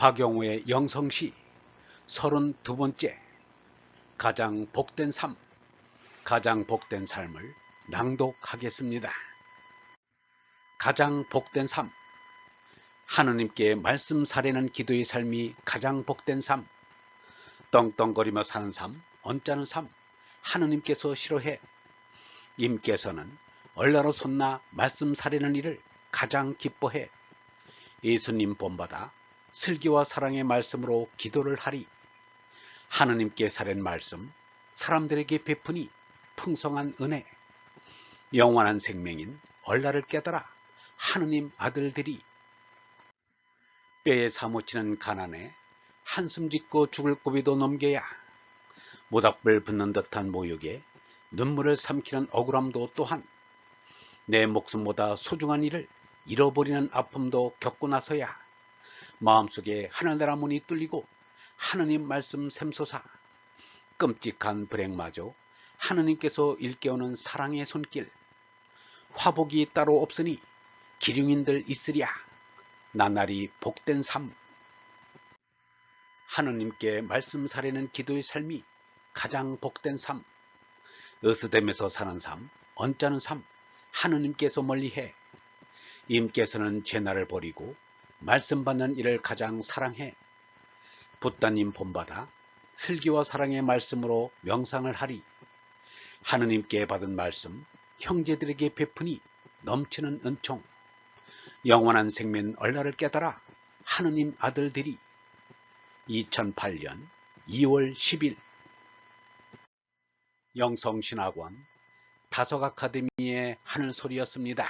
박영호의 영성시 서른 두 번째 가장 복된 삶, 가장 복된 삶을 낭독하겠습니다. 가장 복된 삶, 하느님께 말씀 사려는 기도의 삶이 가장 복된 삶, 떵떵거리며 사는 삶, 언짢은 삶, 하느님께서 싫어해 임께서는 얼라로 손나 말씀 사려는 일을 가장 기뻐해 예수님 본받아 슬기와 사랑의 말씀으로 기도를 하리. 하느님께 사는 말씀 사람들에게 베푸니 풍성한 은혜. 영원한 생명인 얼라를 깨달아 하느님 아들들이 뼈에 사무치는 가난에 한숨 짓고 죽을 고비도 넘겨야. 모닥불 붙는 듯한 모욕에 눈물을 삼키는 억울함도 또한 내 목숨보다 소중한 일을 잃어버리는 아픔도 겪고 나서야 마음속에 하늘나라 문이 뚫리고 하느님 말씀 샘솟아 끔찍한 불행마저 하느님께서 일깨우는 사랑의 손길. 화복이 따로 없으니 기륭인들 있으랴. 나날이 복된 삶. 하느님께 말씀 사려는 기도의 삶이 가장 복된 삶. 어스댐에서 사는 삶 언짢은 삶 하느님께서 멀리해. 임께서는 죄나를 버리고 말씀 받는 일을 가장 사랑해. 붓다님 본받아 슬기와 사랑의 말씀으로 명상을 하리. 하느님께 받은 말씀 형제들에게 베푸니 넘치는 은총. 영원한 생명 얼라를 깨달아 하느님 아들들이. 2008년 2월 10일. 영성신학원 다석 아카데미의 하늘소리였습니다.